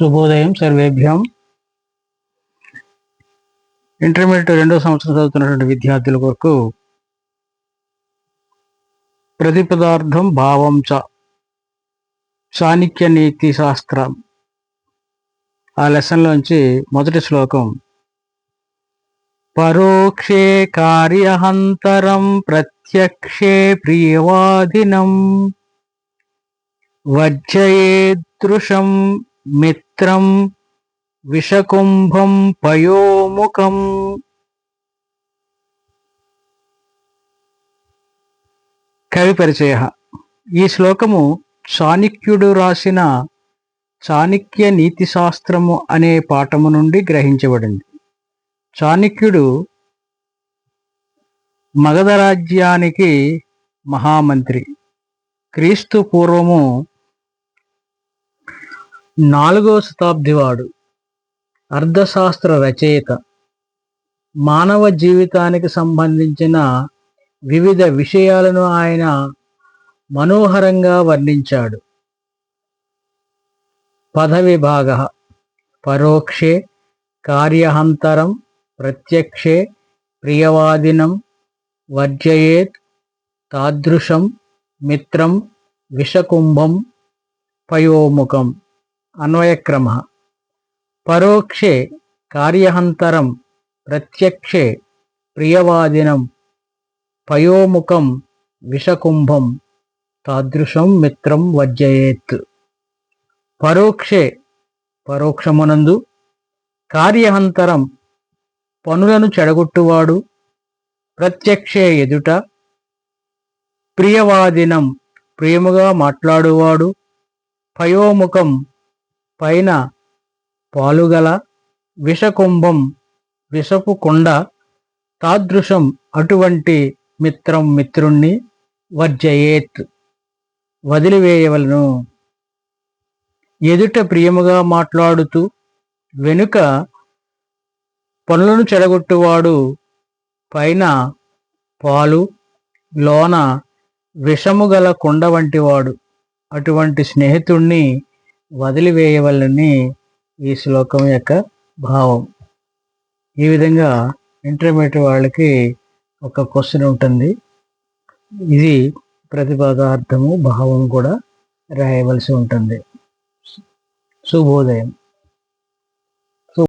శుభోదయం సర్వేభ్యం. ఇంటర్మీడియట్ రెండో సంవత్సరం చదువుతున్నటువంటి విద్యార్థుల కొరకు ప్రతిపదార్థం భావం చ చాణిక్య నీతి శాస్త్రం. ఆ లెసన్లోంచి మొదటి శ్లోకం పరోక్షే కార్యహంతరం ప్రత్యక్షే ప్రియవాదినం వజ్జయేదృశం నేత్రం విషకుంభం పయోముఖం. కవి పరిచయ. ఈ శ్లోకము చాణిక్యుడు రాసిన చాణిక్య నీతి శాస్త్రము అనే పాఠము నుండి గ్రహించబడింది. చాణిక్యుడు మగధ రాజ్యానికి మహామంత్రి. క్రీస్తు పూర్వము నాలుగో శతాబ్దివాడు. అర్థశాస్త్ర రచయిత. మానవ జీవితానికి సంబంధించిన వివిధ విషయాలను ఆయన మనోహరంగా వర్ణించాడు. పదవిభాగ పరోక్షే కార్యహంతరం ప్రత్యక్షే ప్రియవాదినం వర్జయేత్ తాదృశం మిత్రం విషకుంభం పయోముఖం. అన్వయక్రమ. పరోక్షే కార్యహంతరం ప్రత్యక్షే ప్రియవాదినం పయోముఖం విషకుంభం తాదృశం మిత్రం వర్జయేత్. పరోక్షే పరోక్షమునందు కార్యహంతరం పనులను చెడగొట్టువాడు ప్రత్యక్షే ఎదుట ప్రియవాదినం ప్రియముగా మాట్లాడువాడు పయోముఖం పైన పాలుగల విషకుంభం విషపు కొండ తాదృశం అటువంటి మిత్రం మిత్రుణ్ణి వర్జయేత్ వదిలివేయవలను. ఎదుట ప్రియముగా మాట్లాడుతూ వెనుక పనులను చెడగొట్టువాడు పైన పాలు లోన విషము గల కొండ వంటివాడు అటువంటి స్నేహితుణ్ణి వదిలివేయవలని ఈ శ్లోకం యొక్క భావం. ఈ విధంగా ఇంటర్మీడియట్ వాళ్ళకి ఒక క్వశ్చన్ ఉంటుంది. ఇది ప్రతిపాదార్థము భావం కూడా రాయవలసి ఉంటుంది. శుభోదయం.